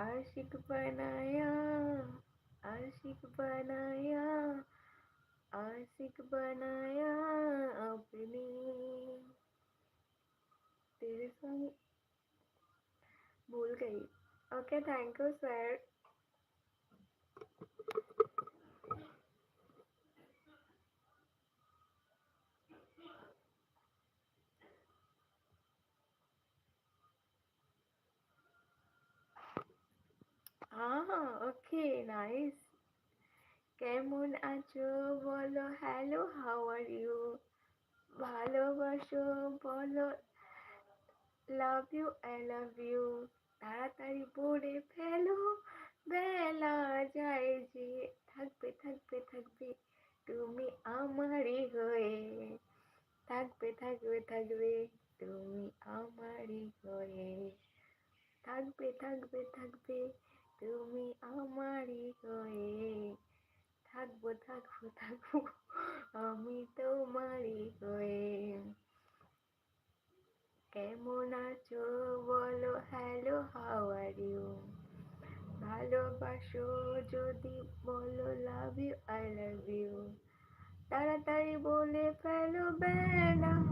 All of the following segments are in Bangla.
आशिक बनाया आशिक बनाया आशिक बनाया अपने। तेरे संग भूल गई। Okay thank you sir nice কেমন আছো? বলো হ্যালো হাউ আর ইউ ভালোবাসো, বলো love you I love you তাড়াতাড়ি পড়ে ফেলো, বেলা যায় যে, থাকবে থাকবে থাকবে তুমি আমারই হয়ে। থাকবে থাকবে থাকবে তুমি আমারই হয়ে। থাকবে থাকবে থাকবে তুমি আমারই হয়ে থাকব থাকব থাকব, আমি তোমারই হয়ে। কেমন আছো বলো হ্যালো হাউ আর ইউ ভালোবাসো যদি বলো love you I love you তাড়াতাড়ি বলে ফেলো বেলা।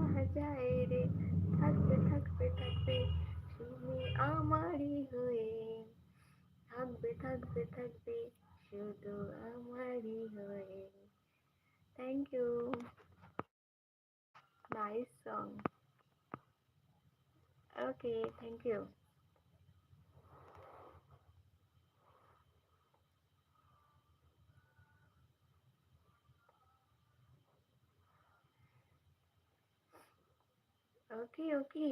থাকবে থাকবে থাকবে শুধু আমারই হয়ে thank you nice song okay thank you okay okay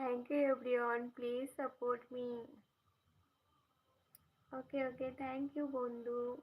Thank you everyone. Please support me. Okay, okay. Thank you, Bondu.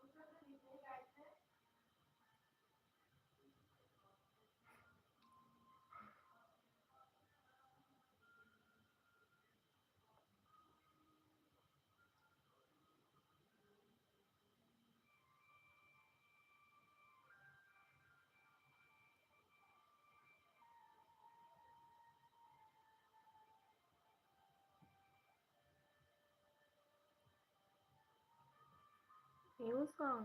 New song.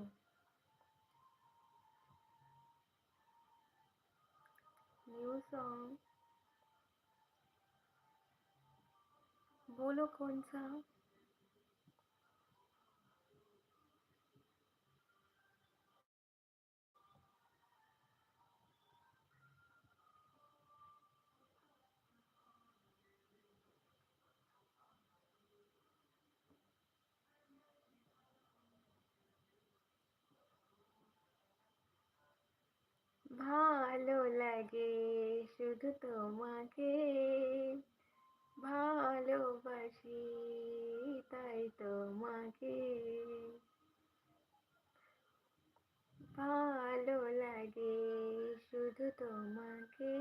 New song. बोलो कौन सा ভালো লাগে শুধু তোমাকে। ভালোবাসি তাই তোমাকে। ভালো লাগে শুধু তোমাকে।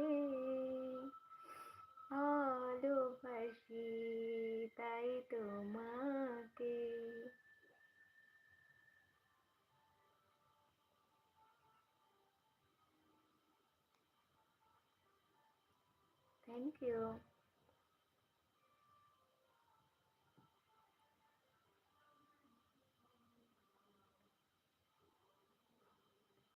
ভালোবাসি তাই তোমাকে। Thank you